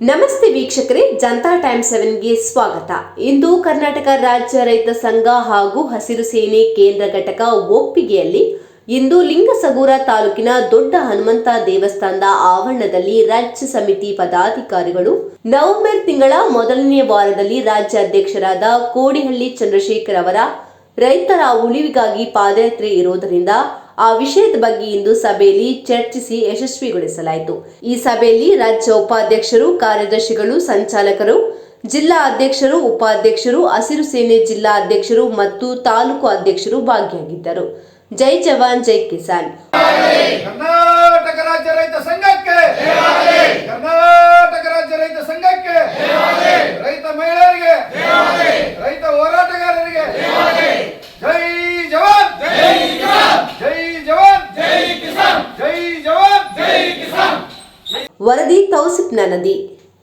ನಮಸ್ತೆ ವೀಕ್ಷಕರೇ, ಜನತಾ ಟೈಮ್ ಸೆವೆನ್ಗೆ ಸ್ವಾಗತ. ಇಂದು ಕರ್ನಾಟಕ ರಾಜ್ಯ ರೈತ ಸಂಘ ಹಾಗೂ ಹಸಿರು ಸೇನೆ ಕೇಂದ್ರ ಘಟಕ ಒಪ್ಪಿಗೆಯಲ್ಲಿ ಇಂದು ಲಿಂಗಸಗೂರ ತಾಲೂಕಿನ ದೊಡ್ಡ ಹನುಮಂತ ದೇವಸ್ಥಾನದ ಆವರಣದಲ್ಲಿ ರಾಜ್ಯ ಸಮಿತಿ ಪದಾಧಿಕಾರಿಗಳು ನವೆಂಬರ್ ತಿಂಗಳ ಮೊದಲನೇ ವಾರದಲ್ಲಿ ರಾಜ್ಯ ಅಧ್ಯಕ್ಷರಾದ ಕೋಡಿಹಳ್ಳಿ ಚಂದ್ರಶೇಖರ್ ಅವರ ರೈತರ ಉಳಿವಿಗಾಗಿ ಪಾದಯಾತ್ರೆ ಇರುವುದರಿಂದ ಆ ವಿಷಯದ ಬಗ್ಗೆ ಇಂದು ಸಭೆಯಲ್ಲಿ ಚರ್ಚಿಸಿ ಯಶಸ್ವಿಗೊಳಿಸಲಾಯಿತು. ಈ ಸಭೆಯಲ್ಲಿ ರಾಜ್ಯ ಉಪಾಧ್ಯಕ್ಷರು, ಕಾರ್ಯದರ್ಶಿಗಳು, ಸಂಚಾಲಕರು, ಜಿಲ್ಲಾ ಅಧ್ಯಕ್ಷರು, ಉಪಾಧ್ಯಕ್ಷರು, ಹಸಿರು ಸೇನೆ ಜಿಲ್ಲಾ ಅಧ್ಯಕ್ಷರು ಮತ್ತು ತಾಲೂಕು ಅಧ್ಯಕ್ಷರು ಭಾಗಿಯಾಗಿದ್ದರು. ಜೈ ಜವಾನ್, ಜೈ ಕಿಸಾನ್. ವರದಿ ತೌಸಿಫ್ನ ನದಿ